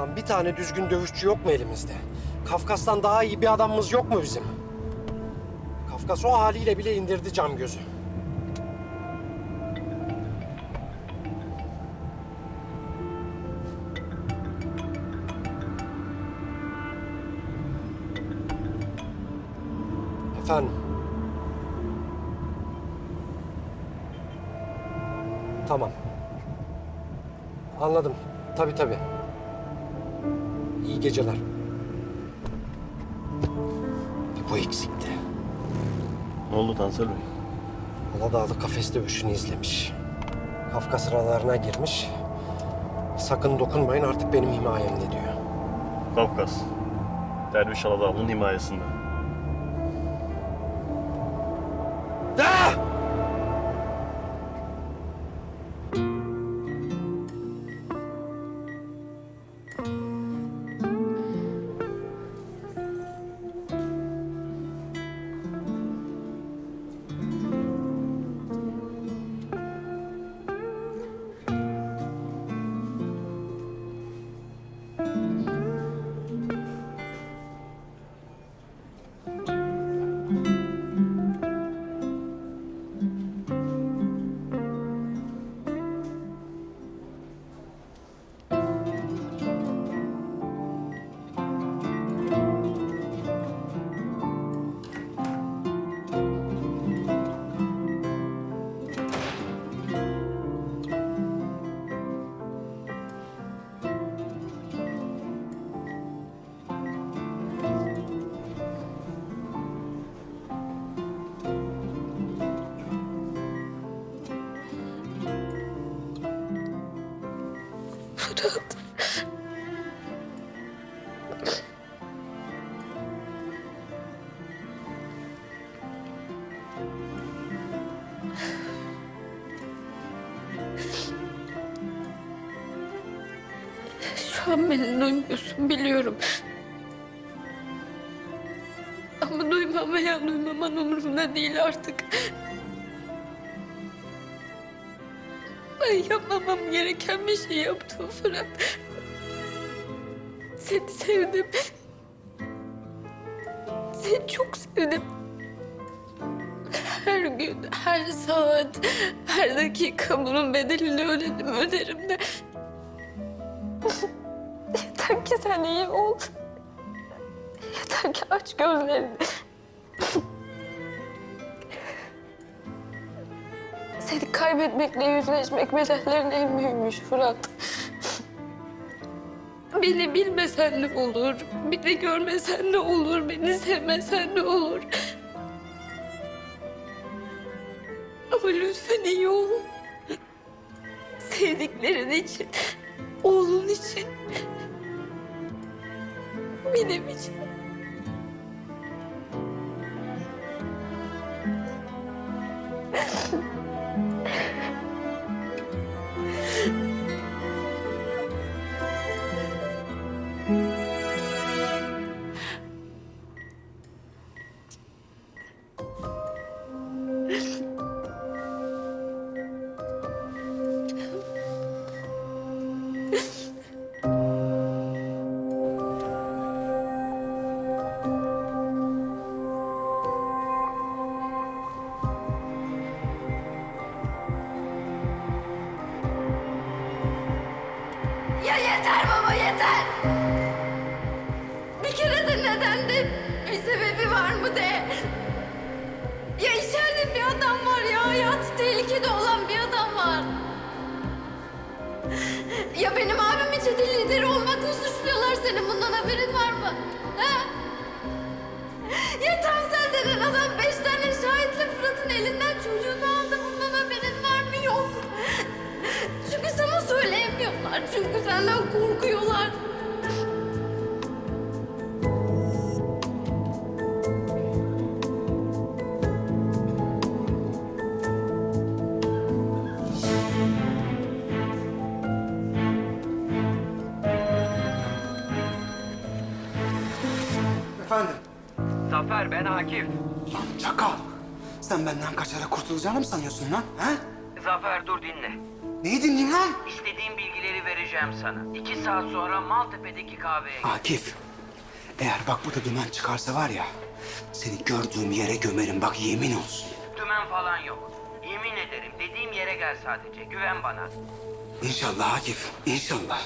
Lan bir tane düzgün dövüşçü yok mu elimizde? Kafkas'tan daha iyi bir adamımız yok mu bizim? Kafkas o haliyle bile indirdi cam gözü. Efendim? Tamam. Anladım. Tabii tabii. İyi geceler. Bu eksikti. Ne oldu Tansel Bey? Aladağlı kafes dövüşünü izlemiş. Kafkas sıralarına girmiş. Sakın dokunmayın artık benim himayemde diyor. Kafkas. Derviş Aladağlı'nın himayesinde. Fırat. Şu an beni duymuyorsun biliyorum. Ama duymam veya duymaman umurumda değil artık. Ben yapmamam gereken bir şey yaptım Fırat. Seni sevdim. Seni çok sevdim. Her gün, her saat, her dakika bunun bedelini ödedim, öderim de. Yeter ki sen iyi ol. Yeter ki aç gözlerini. Kaybetmekle yüzleşmek bedellerin en büyüğüymüş Fırat. Beni bilmesen ne olur, beni görmesen ne olur, beni sevmesen ne olur. Ama lütfen iyi ol. Sevdiklerin için, oğlun için, benim için. Yeter baba yeter. Bir kere de neden de bir sebebi var mı de. Ya içeride bir adam var ya hayatı tehlikede olan bir adam var. Ya benim abim çete lideri olmakla suçluyorlar seni. Bundan haberin var mı? Ha? Ya Tansel denen adam beş tane şahitle Fırat'ın elinden çocuğunu aldı. Bundan haberin var mı? Yok. Çünkü. Çünkü senden korkuyorlar. Efendim? Zafer ben Akif. Lan çakal. Sen benden kaçarak kurtulacağını mı sanıyorsun lan? Ha? Zafer dur dinle. Neyi dinleyeyim lan? İstediğin bilgileri vereceğim sana. İki saat sonra Maltepe'deki kahveye gel. Akif. Eğer bak burada dümen çıkarsa var ya... ...seni gördüğüm yere gömerim bak yemin olsun. Dümen falan yok. Yemin ederim dediğim yere gel sadece. Güven bana. İnşallah Akif, inşallah.